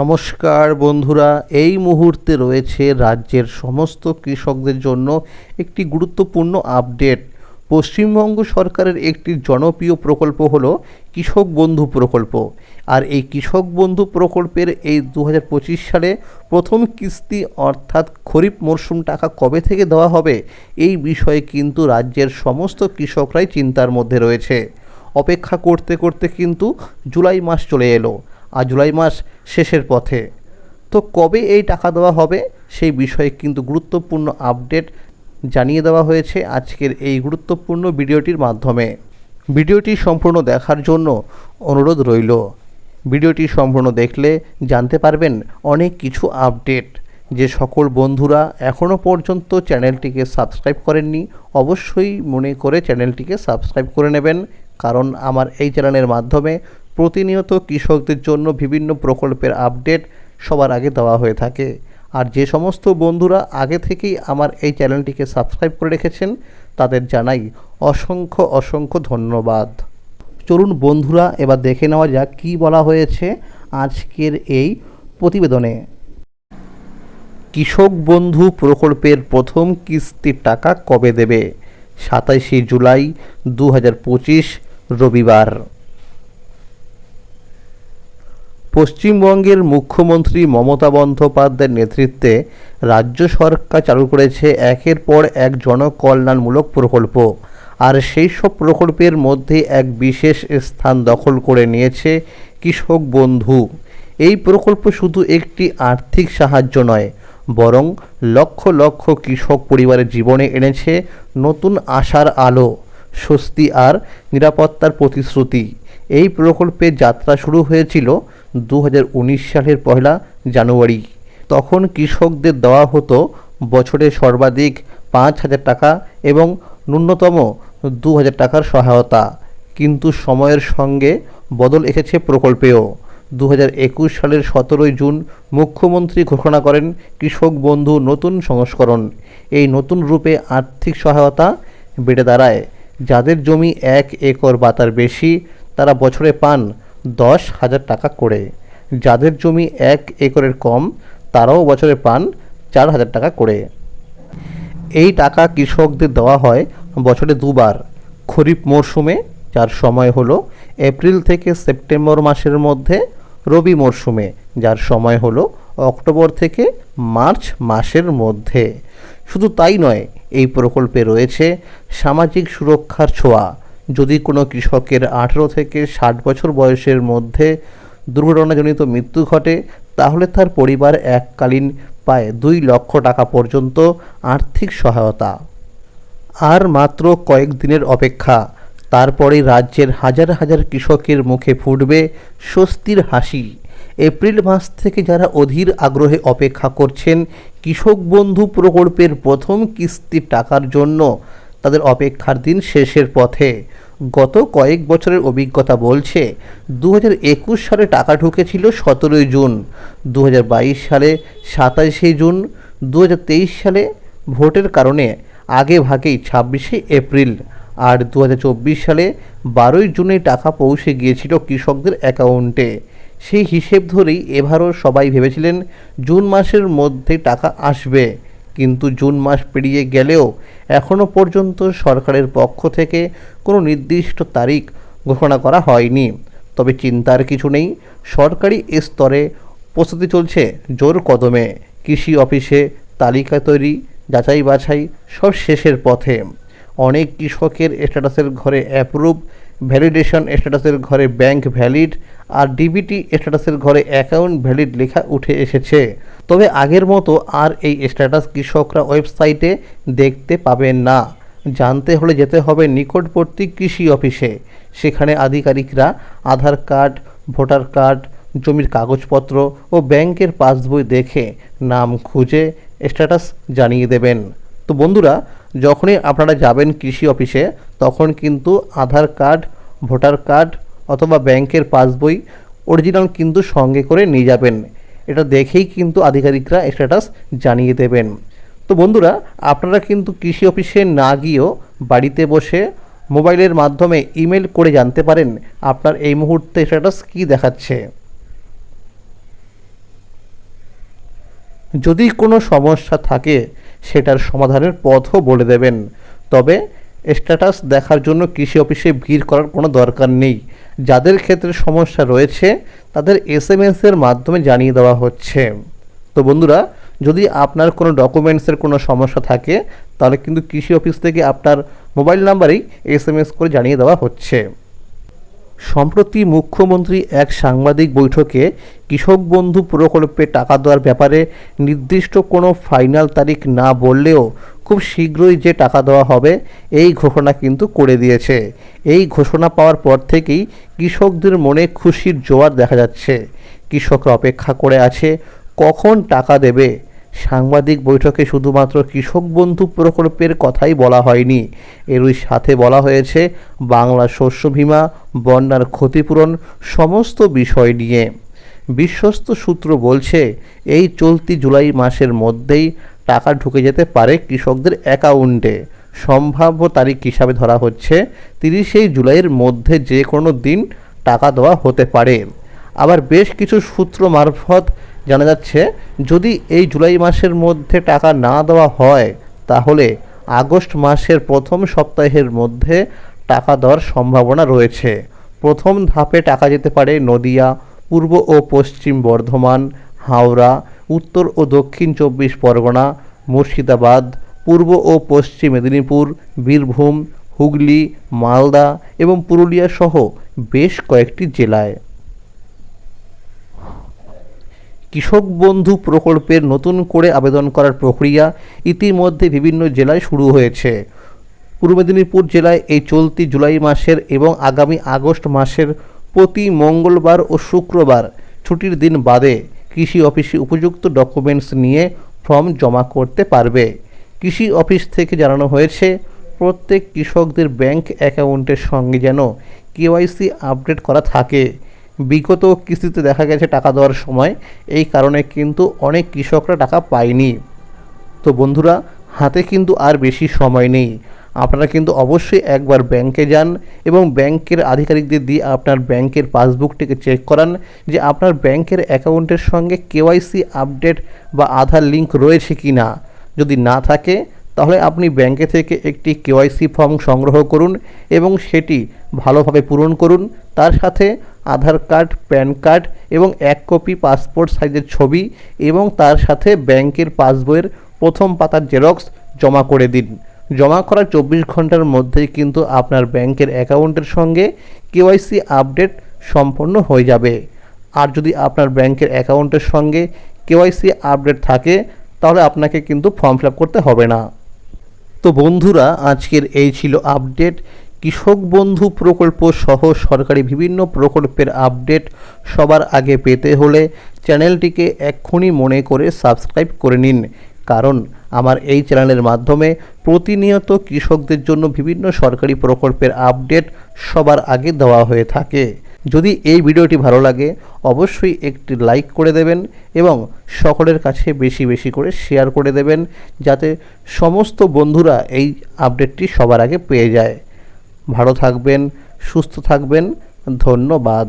নমস্কার বন্ধুরা, এই মুহূর্তে রয়েছে রাজ্যের সমস্ত কৃষকদের জন্য একটি গুরুত্বপূর্ণ আপডেট। পশ্চিমবঙ্গ সরকারের একটি জনপ্রিয় প্রকল্প হল কৃষক বন্ধু প্রকল্প। আর এই কৃষক বন্ধু প্রকল্পের এই দু হাজার পঁচিশ সালে প্রথম কিস্তি অর্থাৎ খরিফ মরশুম টাকা কবে থেকে দেওয়া হবে, এই বিষয়ে কিন্তু রাজ্যের সমস্ত কৃষকরাই চিন্তার মধ্যে রয়েছে। অপেক্ষা করতে করতে কিন্তু জুলাই মাস চলে এলো। আর জুলাই মাস শেষের পথে। তো কবে এই টাকা দেওয়া হবে সেই বিষয়ে কিন্তু গুরুত্বপূর্ণ আপডেট জানিয়ে দেওয়া হয়েছে আজকের এই গুরুত্বপূর্ণ ভিডিওটির মাধ্যমে। ভিডিওটি সম্পূর্ণ দেখার জন্য অনুরোধ রইল। ভিডিওটি সম্পূর্ণ দেখলে জানতে পারবেন অনেক কিছু আপডেট। যে সকল বন্ধুরা এখনও পর্যন্ত চ্যানেলটিকে সাবস্ক্রাইব করেননি, অবশ্যই মনে করে চ্যানেলটিকে সাবস্ক্রাইব করে নেবেন। কারণ আমার এই চ্যানেলের মাধ্যমে প্রতিনিয়ত কৃষকদের জন্য বিভিন্ন প্রকল্পের আপডেট সবার আগে দেওয়া হয়ে থাকে। আর যে সমস্ত বন্ধুরা আগে থেকেই আমার এই চ্যানেলটিকে সাবস্ক্রাইব করে রেখেছেন, তাদের জানাই অসংখ্য অসংখ্য ধন্যবাদ। চলুন বন্ধুরা, এবার দেখে নেওয়া যাক কী বলা হয়েছে আজকের এই প্রতিবেদনে। কৃষক বন্ধু প্রকল্পের প্রথম কিস্তির টাকা কবে দেবে? সাতাইশে জুলাই দু হাজার পঁচিশ রবিবার। পশ্চিমবঙ্গের মুখ্যমন্ত্রী মমতা বন্দ্যোপাধ্যায়ের নেতৃত্বে রাজ্য সরকার চালু করেছে একের পর এক জনকল্যাণমূলক প্রকল্প। আর সেই সব প্রকল্পের মধ্যে এক বিশেষ স্থান দখল করে নিয়েছে কৃষক বন্ধু। এই প্রকল্প শুধু একটি আর্থিক সাহায্য নয়, বরং লক্ষ লক্ষ কৃষক পরিবারের জীবনে এনেছে নতুন আশার আলো, স্বস্তি আর নিরাপত্তার প্রতিশ্রুতি। এই প্রকল্পের যাত্রা শুরু হয়েছিল দু হাজার উনিশ সালের পয়লা জানুয়ারি। তখন কৃষকদের দেওয়া হতো বছরে সর্বাধিক পাঁচ হাজার টাকা এবং ন্যূনতম দু হাজার টাকার সহায়তা। কিন্তু সময়ের সঙ্গে বদল এসেছে প্রকল্পেও। দু সালের সতেরোই জুন মুখ্যমন্ত্রী ঘোষণা করেন কৃষক বন্ধু নতুন সংস্করণ। এই নতুন রূপে আর্থিক সহায়তা বেড়ে দাঁড়ায়। যাদের জমি এক একর বা তার বেশি, তারা বছরে পান দশ হাজার টাকা করে। যাদের জমি এক একরের কম, তারাও বছরে পান চার হাজার টাকা করে। এই টাকা কৃষকদের দেওয়া হয় বছরে দুবার। খরিফ মরশুমে যার সময় হলো এপ্রিল থেকে সেপ্টেম্বর মাসের মধ্যে রবি মরশুমে যার সময় হলো অক্টোবর থেকে মার্চ মাসের মধ্যে। শুধু তাই নয়, এই প্রকল্পে রয়েছে সামাজিক সুরক্ষার ছোঁয়া। যদি কোনো কৃষকের আঠেরো থেকে ষাট বছর বয়সের মধ্যে দুর্ঘটনাজনিত মৃত্যু ঘটে, তাহলে তার পরিবার এককালীন পায় দুই লক্ষ টাকা পর্যন্ত আর্থিক সহায়তা। আর মাত্র কয়েক দিনের অপেক্ষা, তারপরে রাজ্যের হাজার হাজার কৃষকের মুখে ফুটবে স্বস্তির হাসি। এপ্রিল মাস থেকে যারা অধীর আগ্রহে অপেক্ষা করছেন, কৃষক বন্ধু প্রকল্পের প্রথম কিস্তির টাকার জন্য তাদের অপেক্ষার দিন শেষের পথে। গত কয়েক বছরের অভিজ্ঞতা বলছে দু সালে টাকা ঢুকেছিল সতেরোই জুন দু হাজার বাইশ সালে সাতাশে জুন দু হাজার তেইশ সালে ভোটের কারণে আগে ভাগেই ছাব্বিশে এপ্রিল, আর দু হাজার চব্বিশ সালে বারোই জুনে টাকা পৌঁছে গিয়েছিল কৃষকদের অ্যাকাউন্টে। সেই হিসেব ধরেই এবারও সবাই ভেবেছিলেন জুন মাসের মধ্যে টাকা আসবে। কিন্তু জুন মাস পেরিয়ে গেলেও এখনও পর্যন্ত সরকারের পক্ষ থেকে কোনো নির্দিষ্ট তারিখ ঘোষণা করা হয়নি। তবে চিন্তার কিছু নেই, সরকারি স্তরে প্রস্তুতি চলছে জোর কদমে। কৃষি অফিসে তালিকা তৈরি যাচাই বাছাই সব শেষের পথে। অনেক কৃষকের স্ট্যাটাসের ঘরে অ্যাপ্রুভ ভ্যালিডেশন স্ট্যাটাসের ঘরে ব্যাংক ভ্যালিড আর ডিবিটি স্ট্যাটাসের ঘরে অ্যাকাউন্ট ভ্যালিড লেখা উঠে এসেছে। তবে আগের মতো আর এই স্ট্যাটাস কৃষকরা ওয়েবসাইটে দেখতে পাবেন না। জানতে হলে যেতে হবে নিকটবর্তী কৃষি অফিসে। সেখানে আধিকারিকরা আধার কার্ড, ভোটার কার্ড, জমির কাগজপত্র ও ব্যাংকের পাসবই দেখে নাম খুঁজে স্ট্যাটাস জানিয়ে দেবেন। তো বন্ধুরা, যখনই আপনারা যাবেন কৃষি অফিসে, তখন কিন্তু আধার কার্ড ভোটার কার্ড অথবা ব্যাংকের পাসবই অরিজিনাল কিন্তু সঙ্গে করে নিয়ে যাবেন। এটা দেখেই কিন্তু আধিকারিকরা স্ট্যাটাস জানিয়ে দেবেন। তো বন্ধুরা, আপনারা কিন্তু কৃষি অফিসে না গিয়েও বাড়িতে বসে মোবাইলের মাধ্যমে ইমেল করে জানতে পারেন আপনার এই মুহূর্তে স্ট্যাটাস কী দেখাচ্ছে। যদি কোনো সমস্যা থাকে, সেটার সমাধানের পথও বলে দেবেন। তবে স্ট্যাটাস দেখার জন্য কৃষি অফিসে ভিড় করার কোনো দরকার নেই। যাদের ক্ষেত্রে সমস্যা রয়েছে, তাদের এস এম এর মাধ্যমে জানিয়ে দেওয়া হচ্ছে। তো বন্ধুরা, যদি আপনার কোনো ডকুমেন্টসের কোনো সমস্যা থাকে, তাহলে কিন্তু কৃষি অফিস থেকে আপনার মোবাইল নাম্বারেই এস এম এস করে জানিয়ে দেওয়া হচ্ছে। সম্প্রতি মুখ্যমন্ত্রী এক সাংবাদিক বৈঠকে কৃষক বন্ধু প্রকল্পে টাকা দেওয়ার ব্যাপারে নির্দিষ্ট কোনো ফাইনাল তারিখ না বললেও খুব শীঘ্রই যে টাকা দেওয়া হবে, এই ঘোষণা কিন্তু করে দিয়েছে। এই ঘোষণা পাওয়ার পর থেকেই কৃষকদের মনে খুশির জোয়ার দেখা যাচ্ছে। কৃষকরা অপেক্ষা করে আছে, কখন টাকা দেবে? সাংবাদিক বৈঠকে শুধুমাত্র কৃষক বন্ধু প্রকল্পের কথাই বলা হয়নি। এরই সাথে বলা হয়েছে, বাংলা শস্য বীমা, বন্যার ক্ষতিপূরণ, সমস্ত বিষয় নিয়ে। বিশ্বস্ত সূত্র বলছে, এই চলতি জুলাই মাসের মধ্যেই টাকা ঢুকে যেতে পারে কৃষকদের অ্যাকাউন্টে। সম্ভাব্য তারিখ হিসাবে ধরা হচ্ছে তিরিশে জুলাইয়ের মধ্যে যে কোনো দিন টাকা দেওয়া হতে পারে। আবার বেশ কিছু সূত্র মারফত জানা যাচ্ছে, যদি এই জুলাই মাসের মধ্যে টাকা না দেওয়া হয়, তাহলে আগস্ট মাসের প্রথম সপ্তাহের মধ্যে টাকা দেওয়ার সম্ভাবনা রয়েছে। প্রথম ধাপে টাকা যেতে পারে নদিয়া, পূর্ব ও পশ্চিম বর্ধমান, হাওড়া উত্তর ও দক্ষিণ চব্বিশ পরগনা, মুর্শিদাবাদ, পূর্ব ও পশ্চিম মেদিনীপুর, বীরভূম, হুগলি, মালদা এবং পুরুলিয়া সহ বেশ কয়েকটি জেলায়। কৃষক বন্ধু প্রকল্পের নতুন করে আবেদন করার প্রক্রিয়া ইতিমধ্যে বিভিন্ন জেলায় শুরু হয়েছে। পূর্ব মেদিনীপুর জেলায় এই চলতি জুলাই মাসের এবং আগামী আগস্ট মাসের প্রতি মঙ্গলবার ও শুক্রবার ছুটির দিন বাদে কৃষি অফিসে উপযুক্ত ডকুমেন্টস নিয়ে ফর্ম জমা করতে পারবে। কৃষি অফিস থেকে জানানো হয়েছে, প্রত্যেক কৃষকদের ব্যাংক অ্যাকাউন্টের সঙ্গে যেন কেওয়াইসি আপডেট করা থাকে। বিগত কিস্তিতে দেখা গেছে টাকা দেওয়ার সময় এই কারণে কিন্তু অনেক কৃষকরা টাকা পায়নি। তো বন্ধুরা, হাতে কিন্তু আর বেশি সময় নেই। আপনারা কিন্তু অবশ্যই একবার ব্যাংকে যান এবং ব্যাংকের আধিকারিকদের দিয়ে আপনার ব্যাংকের পাসবুকটিকে চেক করান যে আপনার ব্যাংকের অ্যাকাউন্টের সঙ্গে কেওয়াইসি আপডেট বা আধার লিঙ্ক রয়েছে কি না যদি না থাকে, তাহলে আপনি ব্যাংকে থেকে একটি কেওয়াইসি ফর্ম সংগ্রহ করুন এবং সেটি ভালোভাবে পূরণ করুন। তার সাথে আধার কার্ড, প্যান কার্ড এবং এক কপি পাসপোর্ট সাইজের ছবি এবং তার সাথে ব্যাংকের পাসবইয়ের প্রথম পাতার জেরক্স জমা করে দিন। জমা করার চব্বিশ ঘণ্টার মধ্যেই কিন্তু আপনার ব্যাংকের অ্যাকাউন্টের সঙ্গে কেওয়াইসি আপডেট সম্পন্ন হয়ে যাবে। আর যদি আপনার ব্যাংকের অ্যাকাউন্টের সঙ্গে কেওয়াইসি আপডেট থাকে, তাহলে আপনাকে কিন্তু ফর্ম ফিল করতে হবে না। তো বন্ধুরা, আজকের এই ছিল আপডেট। কৃষক বন্ধু প্রকল্প সহ সরকারি বিভিন্ন প্রকল্পের আপডেট সবার আগে পেতে হলে চ্যানেলটিকে এক্ষুনি মনে করে সাবস্ক্রাইব করে নিন। কারণ আমার এই চ্যানেলের মাধ্যমে প্রতিনিয়ত কৃষকদের জন্য বিভিন্ন সরকারি প্রকল্পের আপডেট সবার আগে দেওয়া হয়ে থাকে। যদি এই ভিডিওটি ভালো লাগে, অবশ্যই একটি লাইক করে দেবেন এবং সকলের কাছে বেশি বেশি করে শেয়ার করে দেবেন, যাতে সমস্ত বন্ধুরা এই আপডেটটি সবার আগে পেয়ে যায়। ভালো থাকবেন, সুস্থ থাকবেন, ধন্যবাদ।